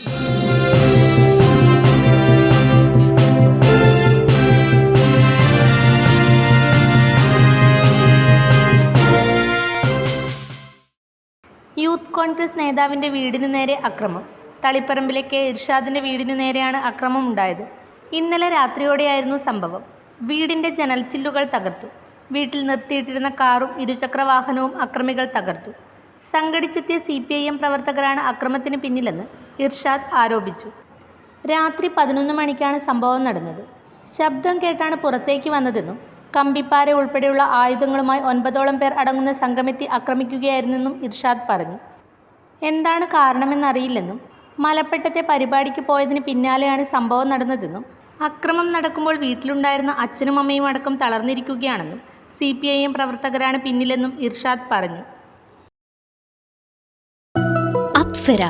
Youth Congress നേതാവിന്റെ വീടിനു നേരെ അക്രമം. തളിപ്പറമ്പിലെ കെ. ഇർഷാദിന്റെ വീടിനു നേരെയാണ് അക്രമം ഉണ്ടായത്. ഇന്നലെ രാത്രിയോടെയായിരുന്നു സംഭവം. വീടിന്റെ ജനൽച്ചില്ലുകൾ തകർത്തു. വീട്ടിൽ നിർത്തിയിട്ടിരുന്ന കാറും ഇരുചക്രവാഹനവും അക്രമികൾ തകർത്തു. സംഘടിച്ചെത്തിയ സി പി ഐ എം പ്രവർത്തകരാണ് അക്രമത്തിന് പിന്നിലെന്ന് ഇർഷാദ് ആരോപിച്ചു. രാത്രി പതിനൊന്ന് മണിക്കാണ് സംഭവം നടന്നത്. ശബ്ദം കേട്ടാണ് പുറത്തേക്ക് വന്നതെന്നും കമ്പിപ്പാര ഉൾപ്പെടെയുള്ള ആയുധങ്ങളുമായി ഒൻപതോളം പേർ അടങ്ങുന്ന സംഘമെത്തി ആക്രമിക്കുകയായിരുന്നെന്നും ഇർഷാദ് പറഞ്ഞു. എന്താണ് കാരണമെന്നറിയില്ലെന്നും മലപ്പെട്ടത്തെ പരിപാടിക്ക് പോയതിന് പിന്നാലെയാണ് സംഭവം നടന്നതെന്നും അക്രമം നടക്കുമ്പോൾ വീട്ടിലുണ്ടായിരുന്ന അച്ഛനും അമ്മയും അടക്കം തളർന്നിരിക്കുകയാണെന്നും സി പി ഐ എം പ്രവർത്തകരാണ് പിന്നിലെന്നും ഇർഷാദ് പറഞ്ഞു. അപ്സര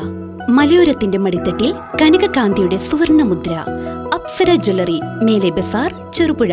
മലയോരത്തിന്റെ മടിത്തട്ടിൽ കനകകാന്തിയുടെ സുവർണമുദ്ര അപ്സര ജ്വല്ലറി മേലെ ബസാർ ചെറുപുഴ